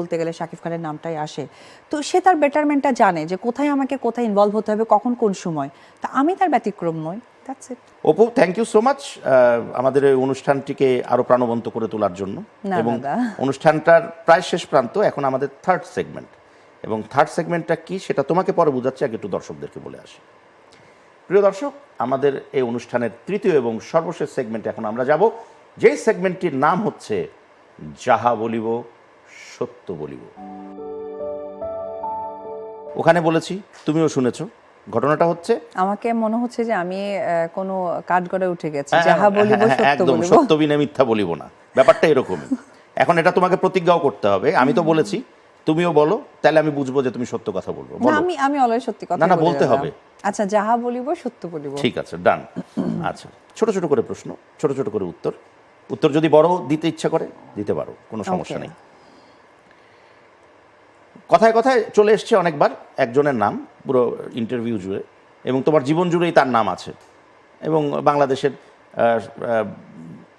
বলতে গেলে শাকিব খানের নামটাই আসে। তো সে তার বেটারমেন্টটা জানে যে কোথায় আমাকে কোথায় ইনভলভ হতে হবে কখন কোন সময়। তা আমি তার ব্যতিক্রম নই। That's it Apu thank you so much আমাদের এই অনুষ্ঠানটিকে আরও প্রাণবন্ত করে তোলার জন্য। এবং অনুষ্ঠানটার প্রায় শেষ প্রান্ত এখন আমাদের থার্ড সেগমেন্ট এবং থার্ড সেগমেন্টটা কি সেটা তোমাকে পরে বোঝাচ্ছি আগে একটু দর্শকদেরকে বলে আসি। প্রিয় দর্শক আমাদের এই অনুষ্ঠানের তৃতীয় এবং সর্বশেষ সেগমেন্টে এখন আমরা যাব। যেই সেগমেন্টটির নাম হচ্ছে যাহা বলিব সত্য বলিব। ওখানে বলেছি তুমিও শুনেছো ঘটনাটা হচ্ছে? আমাকে মনে হচ্ছে যে আমি কোনো কাঠগড়ে উঠে গেছি হ্যাঁ, যাহা বলিব হ্যাঁ, হ্যাঁ, সত্য একদম বলিব। সত্য বিনে মিথ্যা বলিব না। ব্যাপারটা এরকমই। এখন এটা তোমাকে প্রতিজ্ঞাও করতে হবে। আমি তো বলেছি তুমিও বলো তাহলে আমি বুঝব যে তুমি সত্য কথা বলব। না আমি আমি অলওয়েজ সত্যি কথা না, না, বলতে হবে। আচ্ছা যাহা বলিব সত্য বলিব। ঠিক আছে ডান আচ্ছা ছোট ছোট করে প্রশ্ন ছোট ছোট করে উত্তর। উত্তর যদি বড় দিতে ইচ্ছা করে দিতে পারো কোনো সমস্যা নেই। কথায় কথায় চলে এসছে অনেকবার একজনের নাম পুরো ইন্টারভিউ জুড়ে এবং তোমার জীবন জুড়েই তার নাম আছে। এবং বাংলাদেশের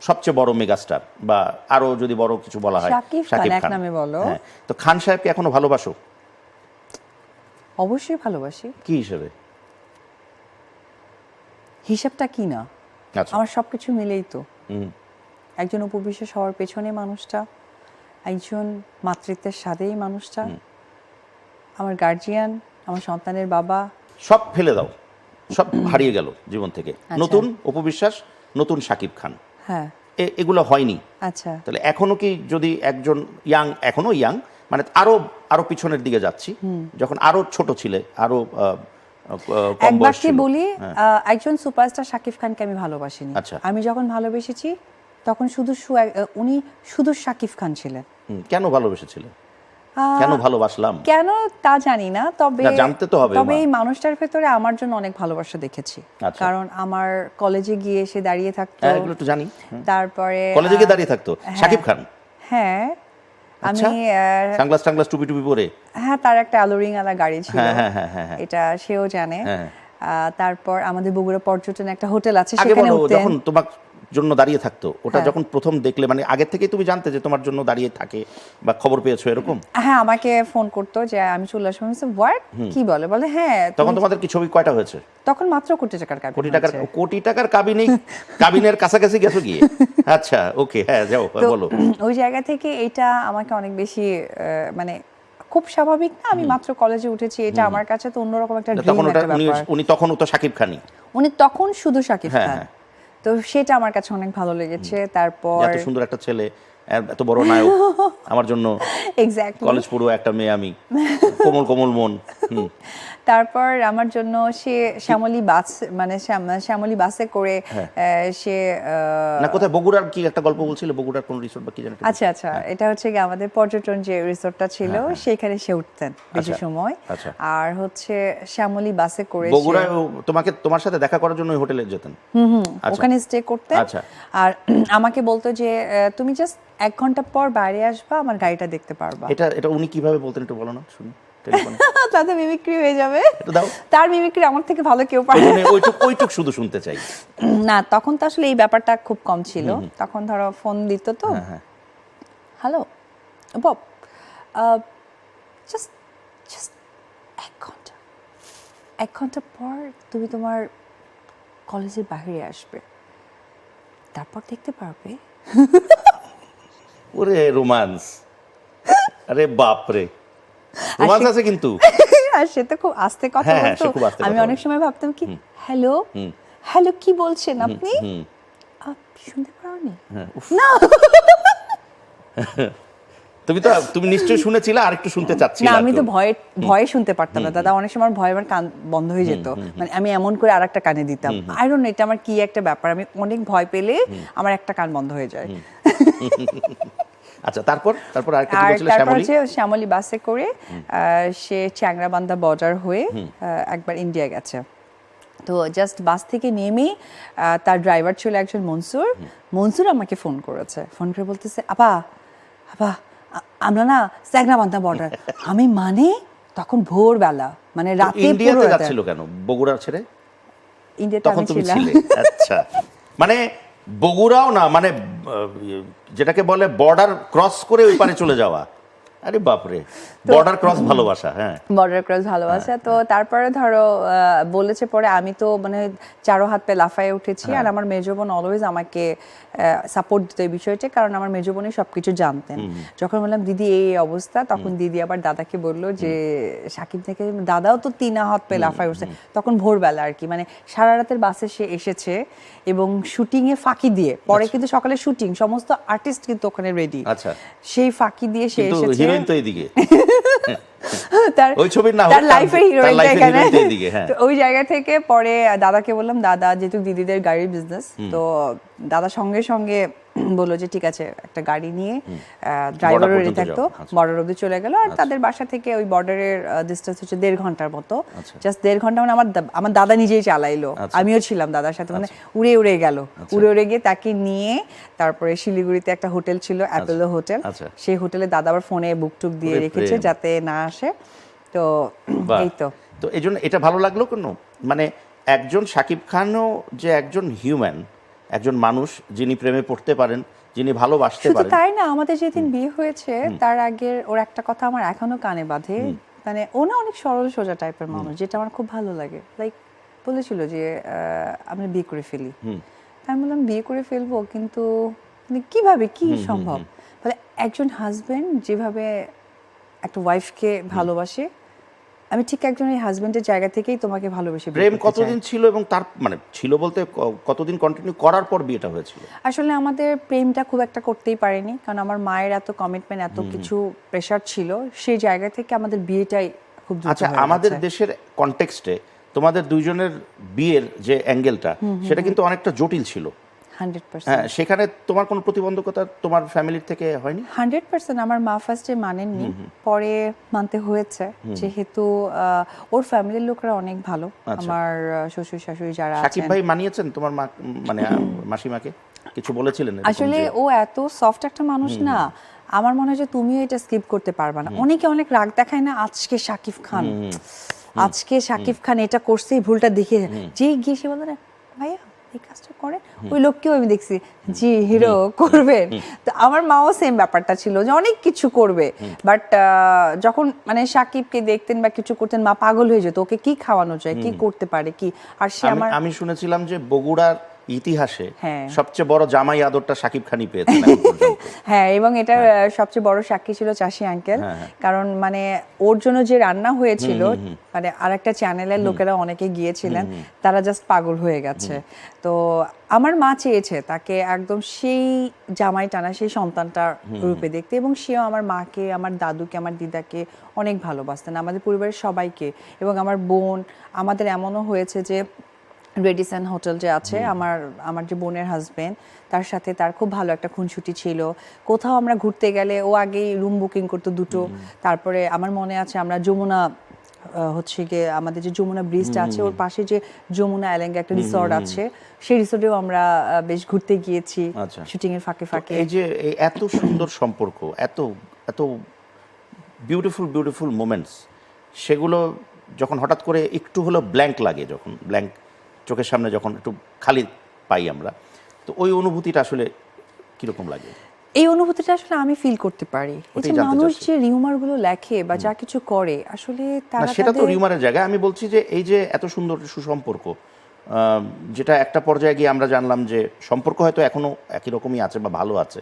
সবচেয়ে বড় মেগাস্টার বা আরও যদি বড় কিছু বলা হয় শাকিব খান, নামে বলো। হ্যাঁ তো খান সাহেবকে এখনও ভালোবাসো? অবশ্যই ভালোবাসি। কি হিসেবে? হিসাবটা কি না? আচ্ছা। আমার সবকিছু মিলেই তো। একজন উপবিশ্বাস হওয়ার পেছনে মানুষটা একজন মাতৃত্বের সাথেই মানুষটা। আমার গার্জিয়ান আমার সন্তানের বাবা। সব ফেলে দাও। সব হারিয়ে গেল জীবন থেকে। আচ্ছা। নতুন অপবিশ্বাস নতুন সাকিব খান। হ্যাঁ। এগুলো হয়নি। আচ্ছা। তাহলে এখনও কি যদি একজন ইয়াং এখনও ইয়াং মানে আরও আরও পিছনের দিকে যাচ্ছি। যখন আরও ছোট ছিলে আরও আহ, আহ, কম এক বয়স বাক্যে ছিল। বলি হ্যাঁ। একজন সুপারস্টার শাকিব খানকে আমি ভালোবাসিনি। আচ্ছা। আমি যখন ভালোবেসেছি তখন শুধু উনি শুধু শাকিব খান ছিলেন। কেন ভালোবেসেছিলে আহ, কেন ভালোবাসলাম? কেন তা জানি না তবে জানতে তো হবে, তবে এই মানুষটার ভেতরে আমার জন্য অনেক ভালোবাসা দেখেছি। আচ্ছা। কারণ আমার কলেজে গিয়ে এসে দাঁড়িয়ে থাকতো। হ্যাঁ একটু জানি। তারপরে কলেজে গিয়ে দাঁড়িয়ে থাকতো? সাকিব খান? হ্যাঁ। আচ্ছা। আমি আহ, সাংগ্লাস টাংলাস টুপি টুপি পরে? হ্যাঁ তার একটা অ্যালোরিং আলা গাড়ি ছিল। হ্যাঁ, হ্যাঁ, হ্যাঁ, হ্যাঁ, হ্যাঁ। এটা সেও জানে। হ্যাঁ। তারপর আমাদের বগুড়া পর্যটন একটা হোটেল আছে সেখানে যখন তোমার জন্য দাঁড়িয়ে থাকতো। ওটা হ্যাঁ। যখন প্রথম দেখলে মানে আগের থেকেই তুমি জানতে যে তোমার জন্য দাঁড়িয়ে থাকে বা খবর পেয়েছ এরকম? হ্যাঁ আমাকে ফোন করতো যে আমি চলে আসব। আমি হোয়াট কি বলে? বলে হ্যাঁ তখন তোমাদের কি ছবি কয়টা হয়েছে? তখন মাত্র কোটি টাকার কাবিন কোটি টাকার কোটি টাকার কাবিনে কাবিনের কাছাকাছি গেছো গিয়ে। আচ্ছা ওকে হ্যাঁ যাও বলো। ওই জায়গা থেকে এটা আমাকে অনেক বেশি মানে খুব স্বাভাবিক না? আমি মাত্র কলেজে উঠেছি এটা আমার কাছে তো অন্যরকম একটা তখন উনি তখনও তো সাকিব খানি উনি তখন শুধু শাকিব হ্যাঁ, খান। হ্যাঁ। তো সেটা আমার কাছে অনেক ভালো লেগেছে। তারপর এত সুন্দর একটা ছেলে এত বড় নায়ক আমার জন্য এক্স্যাক্টলি কলেজ পড়ুয়া একটা মেয়ে আমি। কোমল কোমল মন। তারপর আমার জন্য সে শ্যামলী বাস মানে শ্যামলী বাসে করে হ্যাঁ। সে না কোথায়? বগুড়ার কি একটা গল্প বলছিল? বগুড়ার কোন রিসোর্ট বা কি জানি আচ্ছা আচ্ছা। এটা হচ্ছে কি আমাদের পর্যটন যে রিসোর্টটা ছিল সেখানে সে উঠতেন বেশি হ্যাঁ, আচ্ছা, সময়। আচ্ছা। আর হচ্ছে শ্যামলী বাসে করে বগুড়ায় তোমাকে তোমার সাথে দেখা করার জন্য হোটেলে যেতেন? আচ্ছা। ওখানে স্টে করতেন। আর আমাকে বলতো যে তুমি জাস্ট এক ঘণ্টা পর বাইরে আসবা আমার গাড়িটা দেখতে পারবা। এটা এটা উনি কীভাবে বলতেন একটু বলো না শুনি। তাতে মিমিক্রি হয়ে যাবে। তার মিমিক্রি আমার থেকে ভালো কেউ পারে না। ওইটুক ওইটুক শুধু শুনতে চাই। না তখন তো আসলে এই ব্যাপারটা খুব কম ছিল। তখন ধরো ফোন দিত তো। হ্যাঁ হ্যাঁ। হ্যালো বব জাস্ট জাস্ট এক ঘণ্টা। এক ঘণ্টা পর তুমি তোমার কলেজের বাইরে আসবে। তারপর দেখতে পারবে। ওরে রোমান্স। আরে বাপ রে রোমান্স আছে কিন্তু। আর সে তো খুব আস্তে কথা হ্যাঁ, হ্যাঁ, বলতো। আমি অনেক সময় ভাবতাম কি হ্যালো? হ্যালো কি বলছেন আপনি? শুনতে হ্যাঁ না। তুমি তো তুমি নিশ্চয়ই শুনেছিলে আর একটু শুনতে চাচ্ছি না আমি তো ভয়ে ভয়ে শুনতে পারতাম না। দাদা অনেক সময় ভয় আমার কান বন্ধ হয়ে যেত। মানে আমি এমন করে আর একটা কানে দিতাম। আই ডোন্ট এটা আমার কি একটা ব্যাপার। আমি অনেক ভয় পেলে আমার একটা কান বন্ধ হয়ে যায়। আচ্ছা তারপর? তারপর আর বলছিলে? শ্যামলী? শ্যামলী বাসে করে সে চ্যাংরাবান্ধা বর্ডার হয়ে একবার ইন্ডিয়া গেছে। তো জাস্ট বাস থেকে নেমে তার ড্রাইভার ছিল একজন মনসুর। মনসুর আমাকে ফোন করেছে। ফোন করে বলতেছে আপা আপা আমরা না চ্যাংরাবান্ধা বর্ডার। আমি মানে তখন ভোরবেলা মানে রাতে ইন্ডিয়াতে যাচ্ছিল কেন? বগুড়া ছেড়ে? ইন্ডিয়াতে আমি ছিলাম। আচ্ছা। মানে বগুড়াও না মানে যেটাকে বলে বর্ডার ক্রস করে ওই পারে চলে যাওয়া। আরে বাপরে বর্ডার ক্রস ভালোবাসা হ্যাঁ। বর্ডার ক্রস ভালোবাসা তো তারপরে ধরো বলেছে পরে আমি তো মানে চারো হাত পে লাফায় উঠেছি হ্যাঁ। আর আমার মেজো বোন অলওয়েজ আমাকে সাপোর্ট দিত এই বিষয়টা কারণ আমার মেজো বোনই সবকিছু জানতেন। যখন বললাম দিদি এই অবস্থা তখন দিদি আবার দাদাকে বলল যে সাকিব থেকে দাদাও তো তিন হাত পে লাফায় উঠছে। তখন ভোরবেলা আর কি মানে সারা রাতের বাসে সে এসেছে এবং শুটিং এ ফাঁকি দিয়ে পরে কিন্তু সকালে শুটিং সমস্ত আর্টিস্ট কিন্তু ওখানে রেডি আচ্ছা। সেই ফাঁকি দিয়ে সে এসেছে। হিরোইন তো এইদিকে তার ওই ছবির না তার লাইফের হিরোইনটা এখানে। হ্যাঁ। ওই জায়গা থেকে পরে দাদাকে বললাম দাদা যেহেতু দিদিদের গাড়ির বিজনেস তো দাদা সঙ্গে সঙ্গে বলল যে ঠিক আছে একটা গাড়ি নিয়ে ড্রাইভারও Border রেডি থাকতো আচ্ছা। বর্ডার অব্দি চলে গেল। আর তাদের বাসা থেকে ওই বর্ডারের ডিস্টেন্স হচ্ছে দেড় ঘণ্টার মতো। আচ্ছা। জাস্ট দেড় ঘণ্টা মানে আমার আমার দাদা নিজেই চালাইলো। আচ্ছা। আমিও ছিলাম দাদার সাথে। মানে উড়ে উড়ে গেল। উড়ে উড়ে গিয়ে তাকে নিয়ে তারপরে শিলিগুড়িতে একটা হোটেল ছিল অ্যাপেলো হোটেল। আচ্ছা। সেই হোটেলে দাদা আবার ফোনে বুক টুক দিয়ে রেখেছে যাতে না আসে। তো। এই তো। তো এই জন্য এটা ভালো লাগল কোনো? মানে একজন শাকিব খানও যে একজন হিউম্যান একজন মানুষ যিনি প্রেমে পড়তে পারেন যিনি ভালোবাসতে পারেন। তাই না আমাদের যেদিন বিয়ে হয়েছে তার আগের ওর একটা কথা আমার এখনও কানে বাঁধে। মানে ও না অনেক সরল সোজা টাইপের মানুষ যেটা আমার খুব ভালো লাগে। লাইক বলেছিল যে আহ, আমরা বিয়ে করে ফেলি। আমি বললাম বিয়ে করে ফেলব কিন্তু মানে কীভাবে কি সম্ভব? বলে একজন হাজবেন্ড যেভাবে একটা ওয়াইফকে ভালোবাসে আমি ঠিক একজন এই হাজবেন্ডের জায়গা থেকেই তোমাকে ভালোবেসে প্রেম কতদিন ছিল এবং তার মানে ছিল বলতে কতদিন কন্টিনিউ করার পর বিয়েটা হয়েছিল? আসলে আমাদের প্রেমটা খুব একটা করতেই পারেনি কারণ আমার মায়ের এত কমিটমেন্ট এত কিছু প্রেশার ছিল সেই জায়গা থেকে আমাদের বিয়েটাই খুব আচ্ছা আমাদের দেশের কনটেক্সটে তোমাদের দুইজনের বিয়ের যে অ্যাঙ্গেলটা সেটা কিন্তু অনেকটা জটিল ছিল। 100% হ্যাঁ সেখানে তোমার কোনো প্রতিবন্ধকতা তোমার ফ্যামিলির থেকে হয়নি? 100% আমার মা ফার্স্টে মানেননি পরে মানতে হয়েছে। যেহেতু ওর ফ্যামিলির লোকরা অনেক ভালো। আমার শ্বশুর শাশুড়ি যারা আচ্ছা। সাকিব ভাই মানিয়েছেন তোমার মা মানে মাসিমাকে? কিছু বলেছিলেন আসলে ও এত সফট একটা মানুষ না আমার মনে হয় যে তুমিও এটা স্কিপ করতে পারবে না। অনেকে অনেক রাগ দেখায় না আজকে শাকিব খান। আজকে শাকিব খান এটা করছে ভুলটা দেখে যে গিয়ে সে বলে ভাইয়া এই কাজটা করেন ওই লোককেও আমি দেখছি জি হিরো করবেন। তো আমার মাও সেম ব্যাপারটা ছিল যে অনেক কিছু করবে বাট যখন মানে সাকিবকে দেখতেন বা কিছু করতেন মা পাগল হয়ে যেত ওকে কি খাওয়ানো যায়? কি করতে পারে? কি? আর সে আমার আমি শুনেছিলাম যে বগুড়ার ইতিহাসে হ্যাঁ। সবচেয়ে বড় জামাই আদরটা সাকিব খানই পেয়েছেন হ্যাঁ এবং এটা সবচেয়ে বড় সাক্ষী ছিল চাষি আঙ্কেল। হ্যাঁ, কারণ মানে ওর জন্য যে রান্না হয়েছিল মানে আরেকটা চ্যানেলের লোকেরা অনেকে গিয়েছিলেন তারা জাস্ট পাগল হয়ে গেছে। তো আমার মা চেয়েছে তাকে একদম সেই জামাই টানা সেই সন্তানটার রূপে দেখতে এবং সেও আমার মাকে আমার দাদুকে আমার দিদাকে অনেক ভালোবাসতেন। আমাদের পরিবারের সবাইকে এবং আমার বোন আমাদের এমনও হয়েছে যে রেডিসন হোটেল যে আছে আমার আমার যে বোনের হাজবেন্ড তার সাথে তার খুব ভালো একটা খুনসুটি ছিল। কোথাও আমরা ঘুরতে গেলে ও আগেই রুম বুকিং করতো দুটো। তারপরে আমার মনে আছে আমরা যমুনা হচ্ছে গিয়ে আমাদের যে যমুনা ব্রিজটা আছে ওর পাশে যে যমুনা এলেঙ্গা একটা রিসর্ট আছে সেই রিসর্টেও আমরা বেশ ঘুরতে গিয়েছি আচ্ছা। শুটিং এর ফাঁকে ফাঁকে। এই যে এত সুন্দর সম্পর্ক এত এত বিউটিফুল বিউটিফুল মোমেন্টস সেগুলো যখন হঠাৎ করে একটু হলো ব্ল্যাঙ্ক লাগে যখন ব্ল্যাঙ্ক চোখের সামনে যখন একটু খালি পাই আমরা তো ওই অনুভূতিটা আসলে কীরকম লাগে? এই অনুভূতিটা আসলে আমি ফিল করতে পারি। এই যে মানুষ যে রিউমারগুলো লেখে বা যা কিছু করে আসলে তারা সেটা তো রিউমারের জায়গায়। আমি বলছি যে এই যে এত সুন্দর সুসম্পর্ক যেটা একটা পর্যায়ে গিয়ে আমরা জানলাম যে সম্পর্ক হয়তো এখনও একই রকমই আছে বা ভালো আছে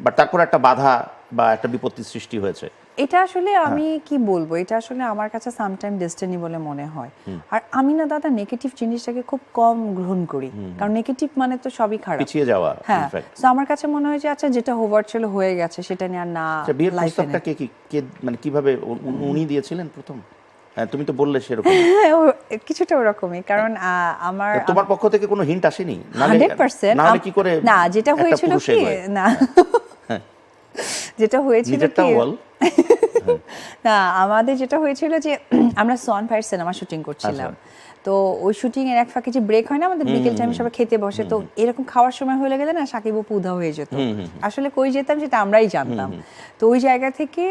বাট তারপর একটা বাধা বা একটা বিপত্তির সৃষ্টি হয়েছে। এটা আসলে হ্যাঁ। আমি কি বলব? এটা আসলে আমার কাছে সামটাইম ডেস্টিনি বলে মনে হয়। আর আমি না দাদা নেগেটিভ জিনিসটাকে খুব কম গ্রহণ করি। কারণ নেগেটিভ মানে তো সবই খারাপ। পিছিয়ে যাওয়া হ্যাঁ। তো আমার কাছে মনে হয় যে আচ্ছা যেটা হোভার ছিল হয়ে গেছে সেটা নিয়ে আর না আচ্ছা বিয়ের প্রস্তাবটা কে কি মানে কীভাবে উনি দিয়েছিলেন প্রথম? হ্যাঁ তুমি তো বললে সেরকম। কিছুটা ওরকমই। কারণ আমার তোমার পক্ষ থেকে কোনো হিন্ট আসেনি? নাহলে- হান্ড্রেড পার্সেন্ট নাহলে কি করে না যেটা হয়েছিল কি? না। যেটা হয়েছিল না আমাদের যেটা হয়েছিল যে আমরা সন ফায়ার সিনেমা শুটিং করছিলাম আচ্ছা। তো ওই শুটিং এর এক ফাঁকে যে ব্রেক হয় না আমাদের বিকেল টাইমে সবাই খেতে বসে তো এরকম খাওয়ার সময় হয়ে গেলে না সাকিব অপু উধা হয়ে যেত। আসলে কই যেতাম সেটা আমরাই জানতাম। তো ওই জায়গা থেকে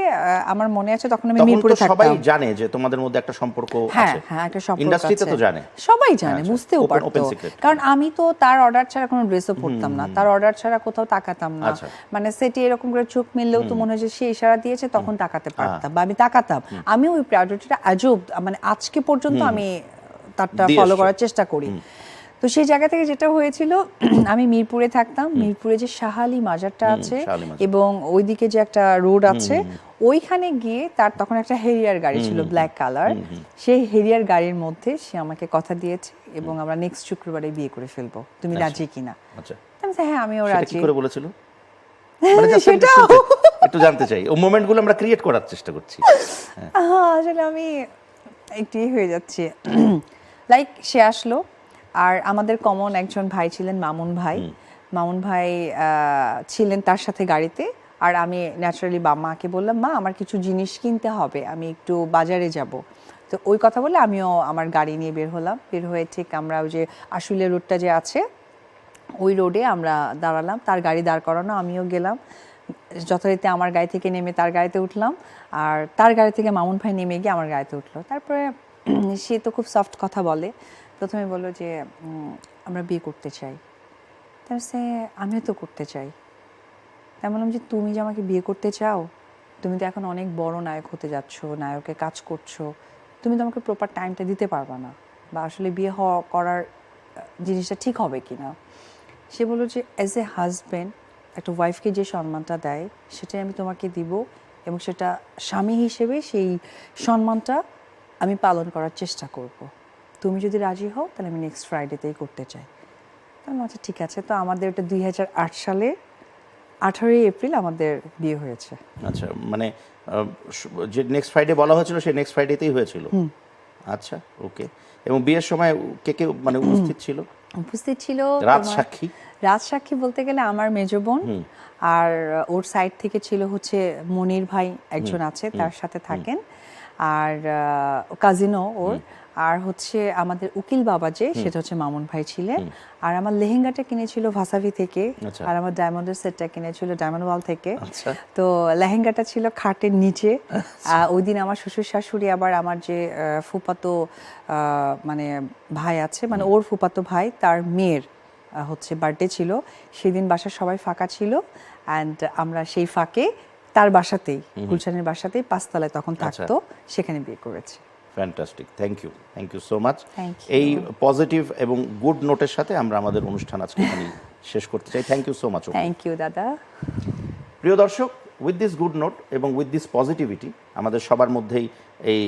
আমার মনে আছে তখন আমি মিরপুরে তো সবাই জানে যে তোমাদের মধ্যে একটা সম্পর্ক হ্যাঁ আছে। হ্যাঁ একটা সম্পর্ক ইন্ডাস্ট্রিতে তো জানে। সবাই জানে আচ্ছা, বুঝতেও পারতো। কারণ আমি তো তার অর্ডার ছাড়া কোনো ড্রেসও পরতাম না। তার অর্ডার ছাড়া কোথাও তাকাতাম না। আচ্ছা। মানে সেটে এরকম করে চোখ মিললেও তো মনে হয় যে সে ইশারা দিয়েছে তখন তাকাতে পারতাম বা আমি তাকাতাম। আমি ওই প্রায়োরিটিটা আজও মানে আজকে পর্যন্ত আমি তারটা ফলো করার চেষ্টা করি। তো সেই জায়গা থেকে যেটা হয়েছিল আমি মিরপুরে থাকতাম। মিরপুরে যে শাহালি মাজারটা আছে এবং ওইদিকে যে একটা রোড আছে ওইখানে গিয়ে তার তখন একটা হেরিয়ার গাড়ি ছিল ব্ল্যাক কালার সেই হেরিয়ার গাড়ির মধ্যে সে আমাকে কথা দিয়েছে এবং আমরা নেক্সট শুক্রবারে বিয়ে করে ফেলব। তুমি রাজি কিনা? আচ্ছা। আমি হ্যাঁ আমিও রাজি। করে বলেছিল? মানে একটু সেটাও। একটু জানতে চাই। ও মোমেন্টগুলো আমরা ক্রিয়েট করার চেষ্টা করছি। আহা, আসলে আমি একটু হয়ে যাচ্ছি। লাইক সে আসলো আর আমাদের কমন একজন ভাই ছিলেন মামুন ভাই। মামুন ভাই ছিলেন তার সাথে গাড়িতে আর আমি ন্যাচারালি বা মাকে বললাম মা আমার কিছু জিনিস কিনতে হবে আমি একটু বাজারে যাব। তো ওই কথা বলে আমিও আমার গাড়ি নিয়ে বের হলাম। বের হয়ে ঠিক আমরা ওই যে আশুলিয়া রোডটা যে আছে ওই রোডে আমরা দাঁড়ালাম। তার গাড়ি দাঁড় করানো আমিও গেলাম। যথারীতি আমার গাড়ি থেকে নেমে তার গাড়িতে উঠলাম আর তার গাড়ি থেকে মামুন ভাই নেমে গিয়ে আমার গাড়িতে উঠল। তারপরে সে তো খুব সফট কথা বলে। প্রথমে বলল যে আমরা বিয়ে করতে চাই। তার সে, আমিও তো করতে চাই। তাই বললাম যে, তুমি যে আমাকে বিয়ে করতে চাও, তুমি তো এখন অনেক বড় নায়ক হতে যাচ্ছ নায়কে কাজ করছ, তুমি তো আমাকে প্রপার টাইমটা দিতে পারবা না বা আসলে বিয়ে হওয়া, করার জিনিসটা ঠিক হবে কি না সে বলল যে অ্যাজ এ হাজব্যান্ড একটা ওয়াইফকে যে সম্মানটা দেয়, সেটাই আমি তোমাকে দিব এবং সেটা স্বামী হিসেবে সেই সম্মানটা আমি পালন করার চেষ্টা করব। তুমি যদি রাজি হও তাহলে আমি নেক্সট ফ্রাইডেতেই করতে চাই। তাহলে আচ্ছা ঠিক আছে তো আমাদের ওটা দুই হাজার আট সালে আঠারোই এপ্রিল আমাদের বিয়ে হয়েছে। আচ্ছা মানে যে নেক্সট ফ্রাইডে বলা হয়েছিল সেই নেক্সট ফ্রাইডেতেই হয়েছিল? আচ্ছা ওকে এবং বিয়ের সময় কে কে মানে উপস্থিত ছিল? উপস্থিত ছিল রাজ সাক্ষী। রাজ সাক্ষী বলতে গেলে আমার মেজ বোন। আর ওর সাইড থেকে ছিল হচ্ছে মনির ভাই একজন আছে তার সাথে থাকেন। আর কাজিনও ওর। আর হচ্ছে আমাদের উকিল বাবা যে সেটা হচ্ছে মামুন ভাই ছিলেন। আর আমার লেহেঙ্গাটা কিনেছিল ভাসাভি থেকে। আচ্ছা। আর আমার ডায়মন্ডের সেটটা কিনেছিল ডায়মন্ড ওয়াল থেকে। আচ্ছা। তো লেহেঙ্গাটা ছিল খাটের নিচে। আহ, ওই দিন আমার শ্বশুর শাশুড়ি আবার আমার যে ফুপাতো মানে ভাই আছে মানে ওর ফুপাতো ভাই তার মেয়ের হচ্ছে বার্থডে ছিল। সেদিন বাসার সবাই ফাঁকা ছিল। অ্যান্ড আমরা সেই ফাঁকে তার বাসাতেই গুলশানের বাসাতেই পাঁচতলায় তখন আচ্ছা। থাকতো সেখানে বিয়ে করেছে। Fantastic thank you thank you so much এই পজিটিভ এবং গুড নোটের সাথে আমরা আমাদের অনুষ্ঠান আজকে এখানে শেষ করতে চাই। Thank you so much thank you দাদা। প্রিয় দর্শক উইথ দিস গুড নোট এবং উইথ দিস পজিটিভিটি আমাদের সবার মধ্যেই এই